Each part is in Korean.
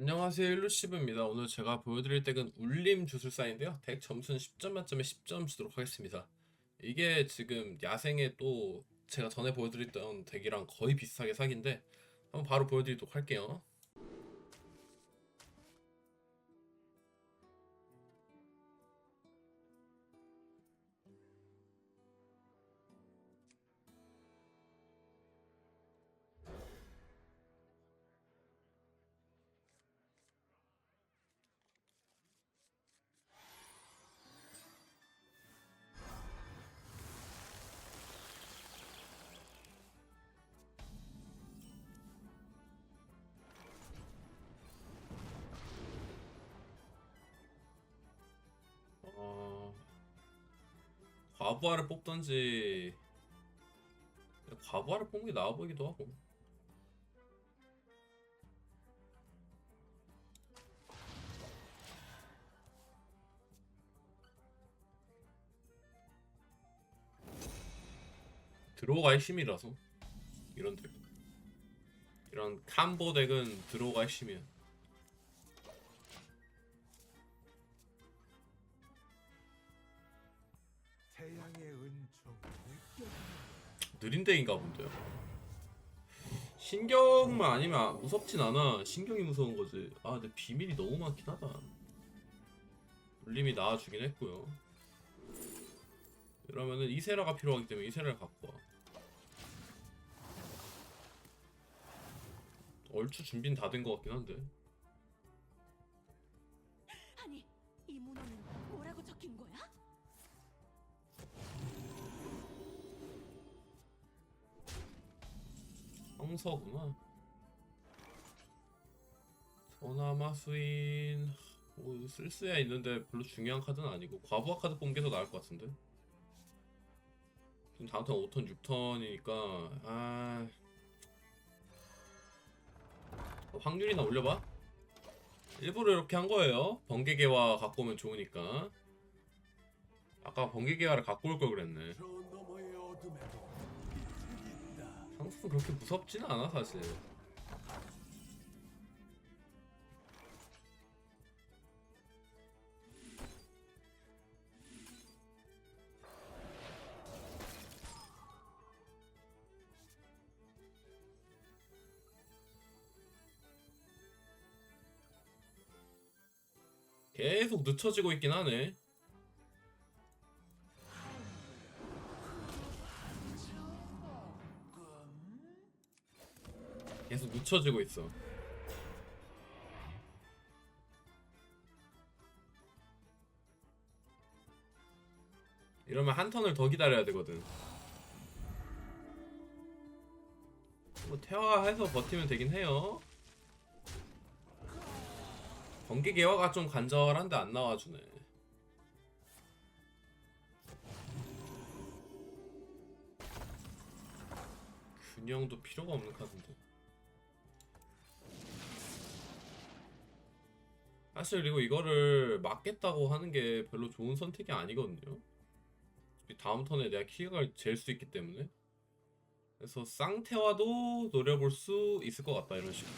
안녕하세요 일루시브입니다. 오늘 제가 보여드릴 덱은 울림 주술사인데요. 덱 점수는 10점 만점에 10점 주도록 하겠습니다. 이게 지금 야생에 또 제가 전에 보여드렸던 덱이랑 거의 비슷하게 사기인데 한번 바로 보여드리도록 할게요. 과부하를 뽑던지. 과부하를 뽑는 게 나아 보이기도 하고. 드로우가 핵심이라서? 이런 덱 이런 캄보 덱은 드로우가 핵심이야 느린 덱인가 본데요. 신경만 아니면 무섭진 않아. 신경이 무서운 거지. 아, 근데 비밀이 너무 많긴 하다. 울림이 나와주긴 했고요. 이러면은 이세라가 필요하기 때문에 이세라를 갖고 와. 얼추 준비는 다 된 것 같긴 한데. 황서구나. 소나마 수인 뭐 쓸수야 있는데 별로 중요한 카드는 아니고 과부하 카드 뽑는 게 더 나을 것 같은데. 지금 다음 턴 5턴 6턴이니까 아 확률이나 올려봐. 일부러 이렇게 한 거예요. 번개개화 갖고 오면 좋으니까. 아까 번개개화를 갖고 올 걸 그랬네. 상수는 그렇게 무섭지는 않아 사실. 계속 늦춰지고 있긴 하네. 계속 늦춰지고 있어. 이러면 한 턴을 더 기다려야 되거든. 뭐 태화해서 버티면 되긴 해요. 번개 개화가 좀 간절한데 안 나와주네. 균형도 필요가 없는 카드인데. 사실 그리고 이거를 막겠다고 하는 게 별로 좋은 선택이 아니거든요. 이 다음 턴에 내가 키가 잴 수 있기 때문에. 그래서 쌍태와도 노려볼 수 있을 것 같다 이런 식으로.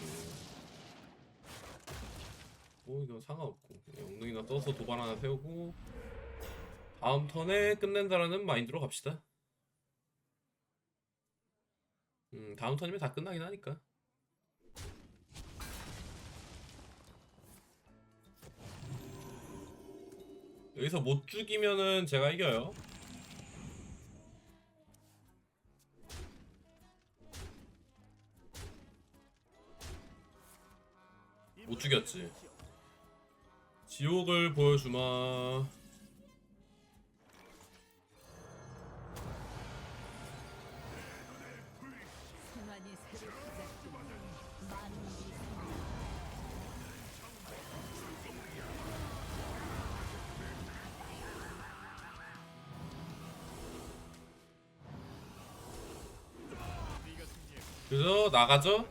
뭐 이건 상관없고 엉덩이나 떠서 도발 하나 세우고 다음 턴에 끝낸다라는 마인드로 갑시다. 음 다음 턴이면 다 끝나긴 하니까. 여기서 못 죽이면은 제가 이겨요. 못 죽였지. 지옥을 보여주마. 그래서 나가죠?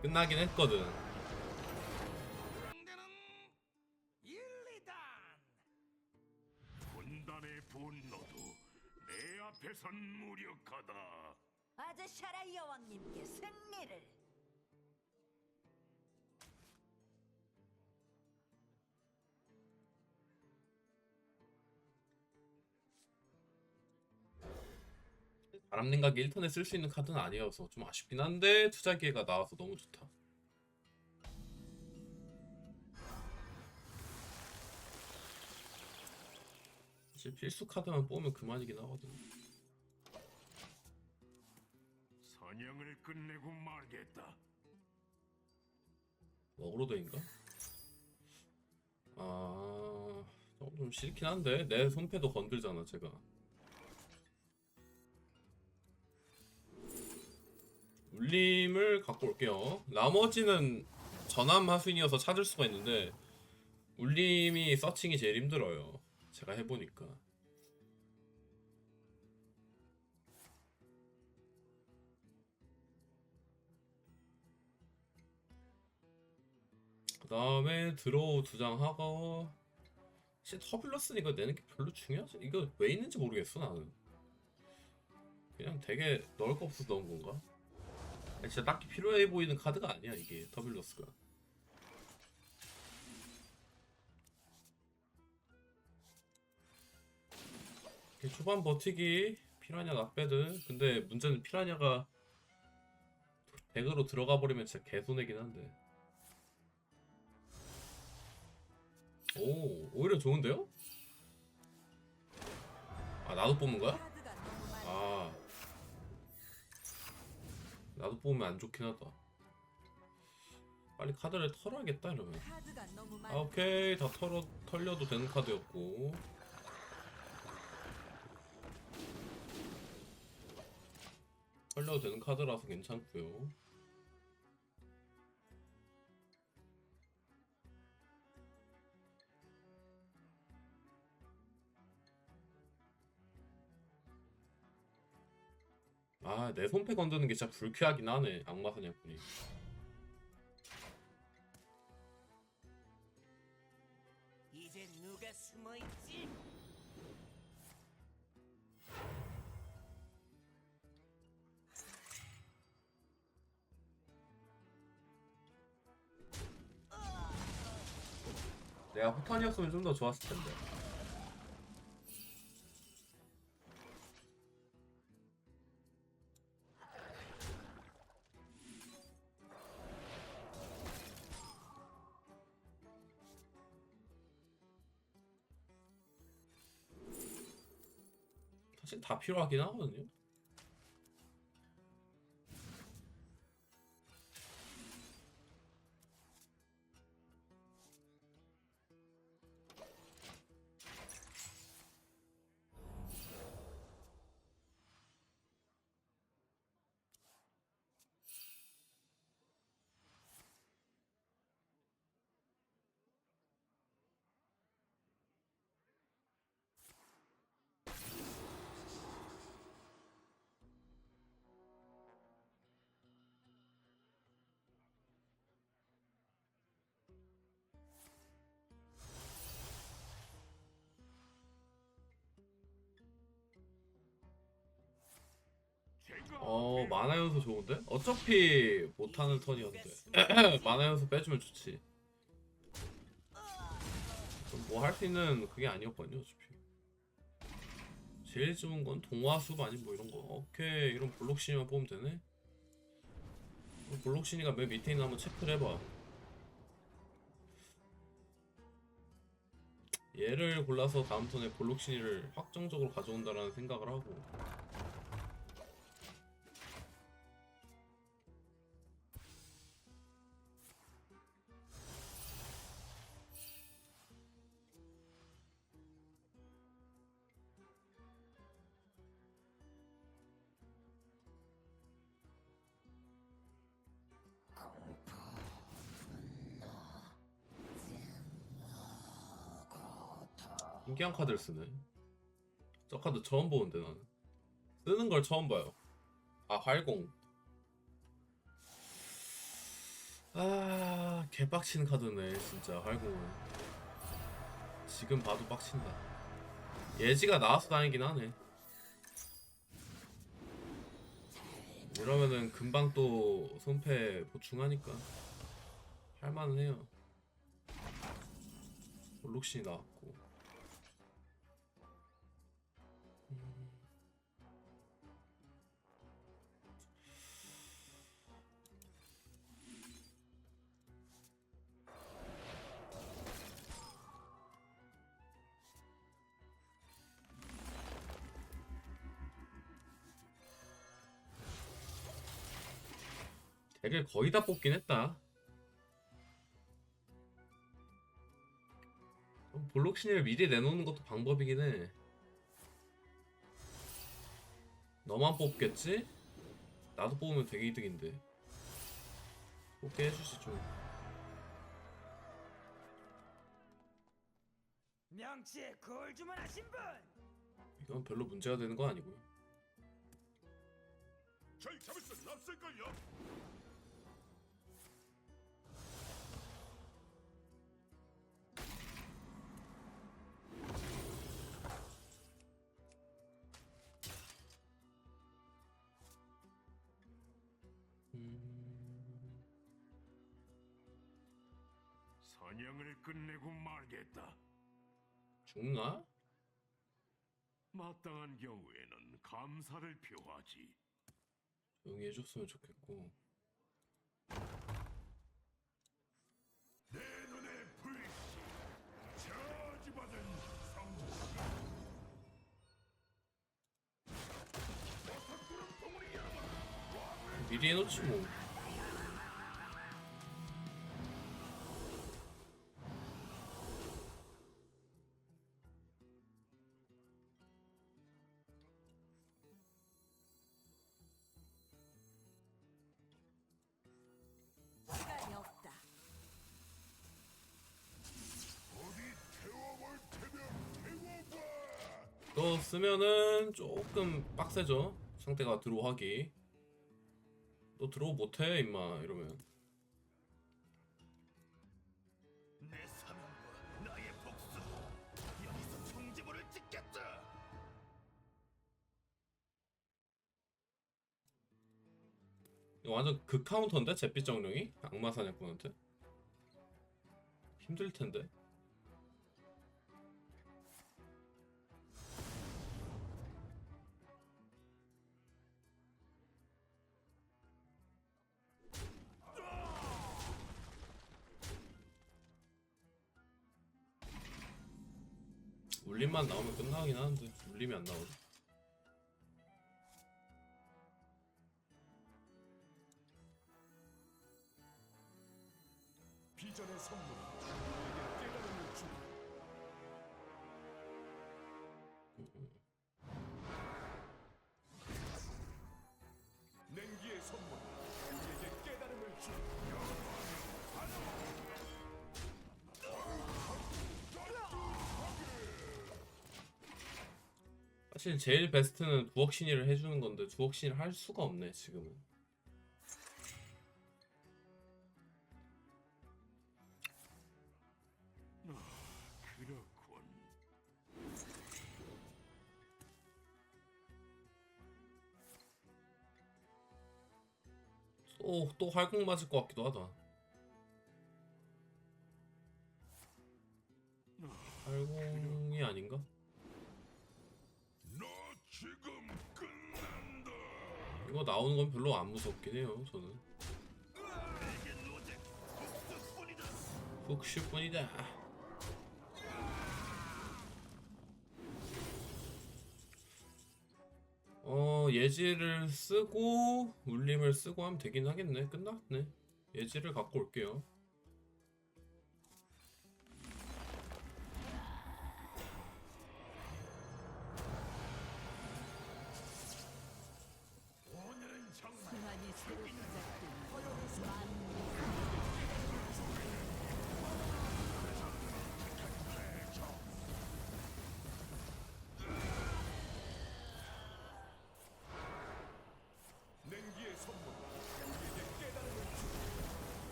끝나긴 했거든. 바람 냉각이 1턴에 쓸 수 있는 카드는 아니어서 좀 아쉽긴 한데 투자 기회가 나와서 너무 좋다. 사실 필수 카드만 뽑으면 그만이긴 하거든. 사냥을 끝내고 말겠다. 어그로드인가? 아, 어, 좀 싫긴 한데 내 손패도 건들잖아 제가. 울림을 갖고 올게요. 나머지는 전함 하순이어서 찾을 수가 있는데 울림이 서칭이 제일 힘들어요. 제가 해보니까. 그 다음에 드로우 두 장 하고 사실 터블러스는 이거 내는 게 별로 중요하지 이거 왜 있는지 모르겠어 나는 그냥 되게 넣을 거 없어서 넣은 건가? 진짜 딱히 필요해 보이는 카드가 아니야 이게 이렇게 초반 버티기 피라냐 낫배드 근데 문제는 피라냐가 덱으로 들어가 버리면 진짜 개손해긴 한데 오 오히려 좋은데요? 아 나도 뽑는 거야? 나도 뽑으면 안 좋긴 하다. 빨리 카드를 털어야겠다 이러면. 아. 오케이. 다 털어 털려도 되는 카드였고. 털려도 되는 카드라서 괜찮고요 아 내 손패 건드는 게 진짜 불쾌하긴 하네 악마 사냥꾼이 이제 누가 숨어 있지? 내가 후턴이었으면 좀 더 좋았을 텐데. 필요하긴 하거든요. 어 앞에 만화 연수 좋은데? 어차피 못하는 턴이었는데. 만화 연수 빼주면 좋지. 뭐 할 수 있는 그게 아니었거든요 어차피. 제일 좋은 건 동화숲 아니면 뭐 이런 거. 오케이 이런 블록신이만 뽑으면 되네. 블록신이가 맨 밑에 있는 거 한번 체크를 해봐. 얘를 골라서 다음 턴에 블록신이를 확정적으로 가져온다라는 생각을 하고 신기한 카드를 쓰네. 저 카드 처음 보는데 나는. 쓰는 걸 처음 봐요. 아 활공. 아 개빡치는 카드네 진짜 활공은. 지금 봐도 빡친다. 예지가 나와서 다행이긴 하네. 이러면은 금방 또 손패 보충하니까 할만은 해요. 록신이 나왔고. 덱을 거의 다 뽑긴 했다. 볼록신을 미리 내놓는 것도 방법이긴 해. 너만 뽑겠지? 나도 뽑으면 되게 이득인데. 뽑게 해주시 좀. 명치에 거울 주문하신 분 이건 별로 문제가 되는 거 아니고요. 절 잡을 수 없을걸요? 사냥을 끝내고 말겠다. 죽나? 마땅한 경우에는 감사를 표하지. 조용히 해줬으면 좋겠고. 내 눈에 불씨 저주받은 성공. 미리 해놓지 뭐. 또 쓰면은 조금 빡세죠. 상대가 드로우하기. 너 드로우 못해 임마 이러면. 내 사명과 나의 복수 여기서 종지부를 찍겠다. 이거 완전 극 카운터인데 잿빛 정령이 악마 사냥꾼한테 힘들 텐데. 만 나오면 끝나긴 하는데 울림이 안 나오네. 사실 제일 베스트는 두억 신의를 해주는 건데 두억 신의를 할 수가 없네 지금은. 그렇군. 또, 또 활공 맞을 것 같기도 하다. 활공이 아닌가? 이거 나오는 건 별로 안 무섭긴 해요, 저는. 훅슈뿐이다. 어, 예지를 쓰고, 울림을 쓰고 하면 되긴 하겠네. 끝났네. 예지를 갖고 올게요.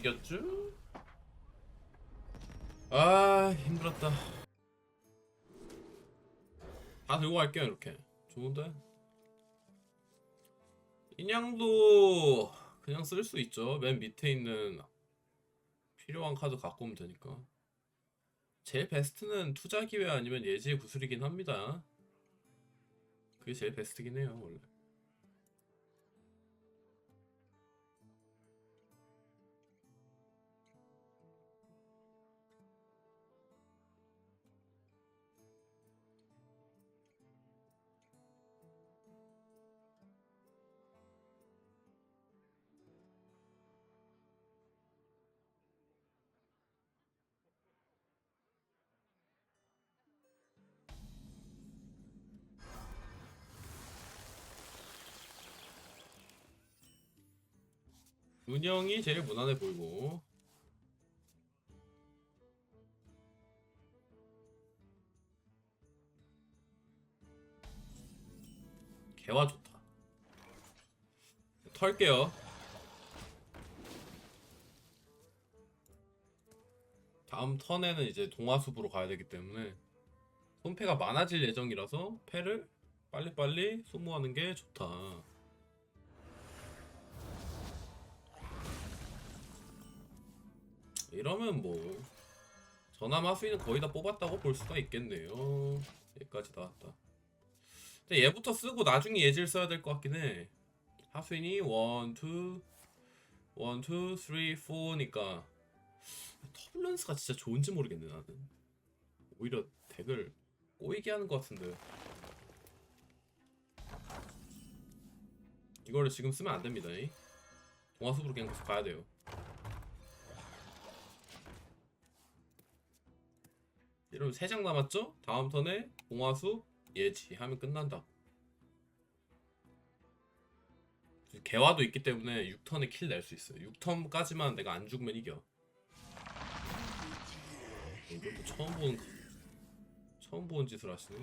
이겼죠? 아 힘들었다. 다 들고 갈게요 이렇게. 좋은데? 인양도 그냥 쓸 수 있죠. 맨 밑에 있는 필요한 카드 갖고 오면 되니까. 제일 베스트는 투자 기회 아니면 예지 구슬이긴 합니다. 그게 제일 베스트긴 해요 원래 운영이 제일 무난해 보이고. 개화 좋다. 털게요. 다음 턴에는 이제 동화숲으로 가야 되기 때문에 손패가 많아질 예정이라서 패를 빨리빨리 소모하는 게 좋다 이러면 뭐 전함 하수인은 거의 다 뽑았다고 볼 수가 있겠네요. 여기까지 나왔다. 근데 얘부터 쓰고 나중에 예질 써야 될 것 같긴 해. 하수인이 1, 2 1, 2, 3, 4니까 터블런스가 진짜 좋은지 모르겠네 나는. 오히려 덱을 꼬이게 하는 것 같은데. 이거를 지금 쓰면 안 됩니다. 이. 동화숲으로 그냥 계속 가야 돼요 이러면 3장 남았죠? 다음 턴에 동화숲 예지 하면 끝난다 개화도 있기 때문에 6턴에 킬 낼 수 있어요 6턴까지만 내가 안 죽으면 이겨 이것도 처음 보는 거- 처음 보는 짓을 하시네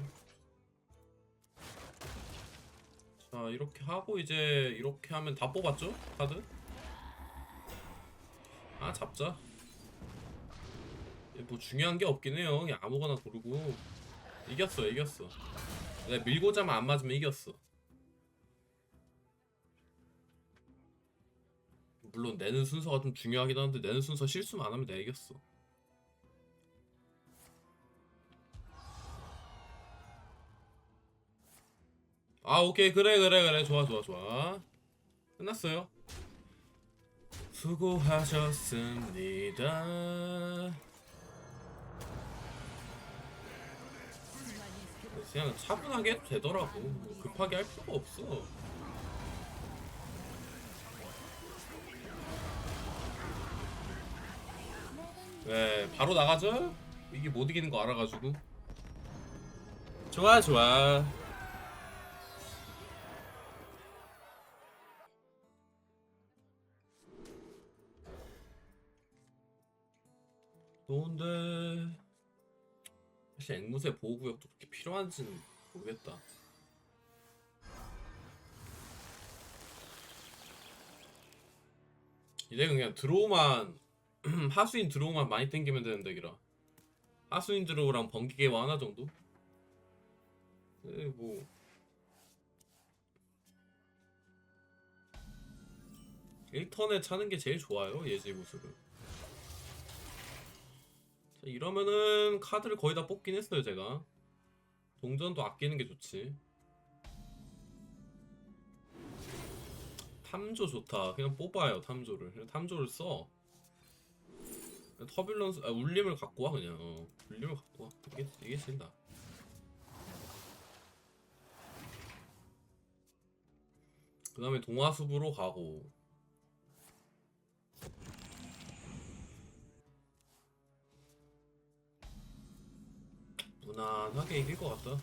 자 이렇게 하고 이제 이렇게 하면 다 뽑았죠? 카드? 아 잡자 뭐 중요한 게 없긴 해요. 그냥 아무거나 고르고. 이겼어 이겼어. 내가 밀고자만 안 맞으면 이겼어. 물론 내는 순서가 좀 중요하긴 한데 내는 순서 실수만 안 하면 내가 이겼어. 아 오케이. 그래 그래 그래. 좋아 좋아 좋아. 끝났어요. 수고하셨습니다 그냥 차분하게 해도 되더라고. 뭐 급하게 할 필요가 없어. 네 바로 나가죠? 이게 못 이기는 거 알아가지고. 좋아 좋아. 좋은데 사실 앵무새 보호구역도 그렇게 필요한지는 모르겠다. 이제 그냥 드로우만 하수인 드로우만 많이 땡기면 되는 덱이라 하수인 드로우랑 번개개와 하나 정도? 네, 뭐. 1턴에 차는 게 제일 좋아요 예지 모습은 자, 이러면은 카드를 거의 다 뽑긴 했어요 제가. 동전도 아끼는 게 좋지. 탐조 좋다. 그냥 뽑아요 탐조를. 탐조를 써. 터뷸런스 아 울림을 갖고 와 그냥. 어, 울림을 갖고 와. 이게 이게 나. 그 다음에 동화숲으로 가고 무난하게 이길 것 같다.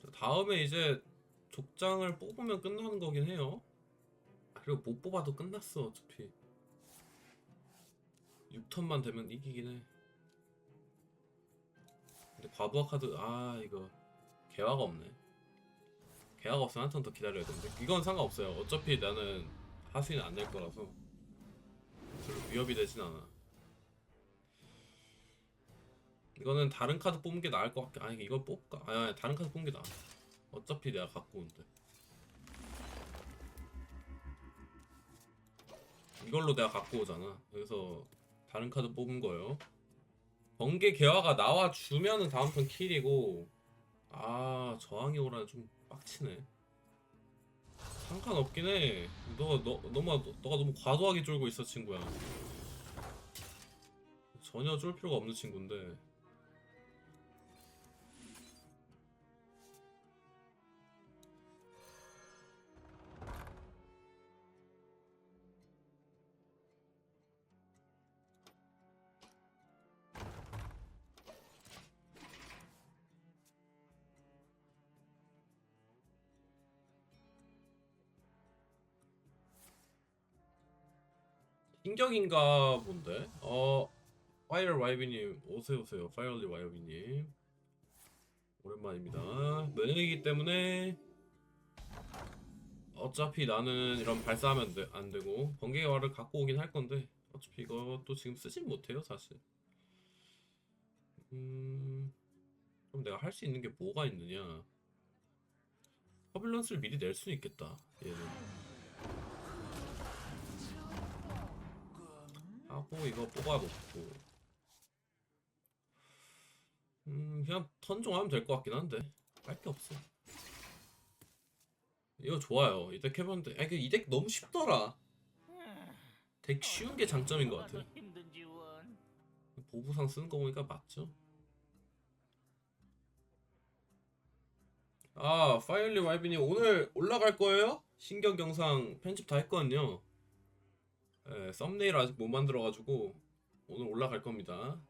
자, 다음에 이제 족장을 뽑으면 끝나는 거긴 해요. 아, 그리고 못 뽑아도 끝났어 어차피. 6턴만 되면 이기긴 해. 근데 과부하 카드 아 이거 개화가 없네. 개화가 없으면 한 턴 더 기다려야 되는데 이건 상관없어요. 어차피 나는 하수인 안낼 거라서 별로 위협이 되진 않아. 이거는 다른 카드 뽑는 게 나을 것 같긴 아니 이걸 뽑을까? 아니, 아니 다른 카드 뽑는 게 나아. 어차피 내가 갖고 온대. 이걸로 내가 갖고 오잖아. 그래서 다른 카드 뽑은 거예요. 번개 개화가 나와 주면은 다음 턴 킬이고 아 저항이 오라 좀 빡치네. 상관없긴 해. 너가 너 너무 너가 너무 과도하게 쫄고 있어 친구야. 전혀 쫄 필요가 없는 친구인데. 신격인가 본데? 어 파이어 와이비님 오세요 오세요. 파이어리 와이비님. 오랜만입니다. 면역이기 때문에 어차피 나는 이런 발사하면 돼- 안 되고 번개와를 갖고 오긴 할 건데 어차피 이것도 지금 쓰진 못해요 사실. 음 그럼 내가 할 수 있는 게 뭐가 있느냐? 허블런스를 미리 낼 수 있겠다 얘는 하고 이거 뽑아놓고. 음 그냥 턴종 하면 될 것 같긴 한데. 할 게 없어. 이거 좋아요. 이 덱 해봤는데 아니 이 덱 너무 쉽더라. 덱 쉬운 게 장점인 것 같아. 보부상 쓰는 거 보니까 맞죠? 아 파이올리 와이비님 오늘 올라갈 거예요? 신경 영상 편집 다 했거든요 예, 썸네일 아직 못 만들어가지고 오늘 올라갈 겁니다.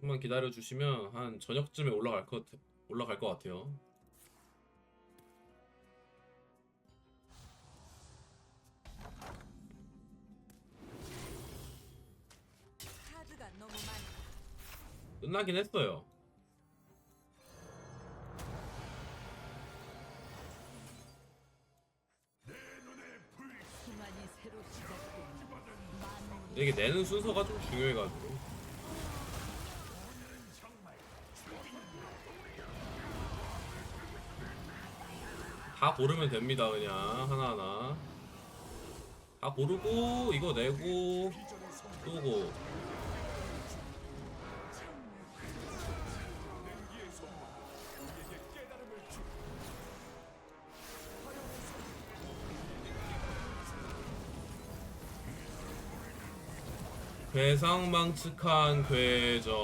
좀만 기다려 주시면 한 저녁쯤에 올라갈 것 같- 올라갈 것 같아요. 끝나긴 했어요 근데 이게 내는 순서가 좀 중요해가지고. 다 고르면 됩니다 그냥. 하나하나. 다 고르고 이거 내고 쏘고 괴상망측한 괴정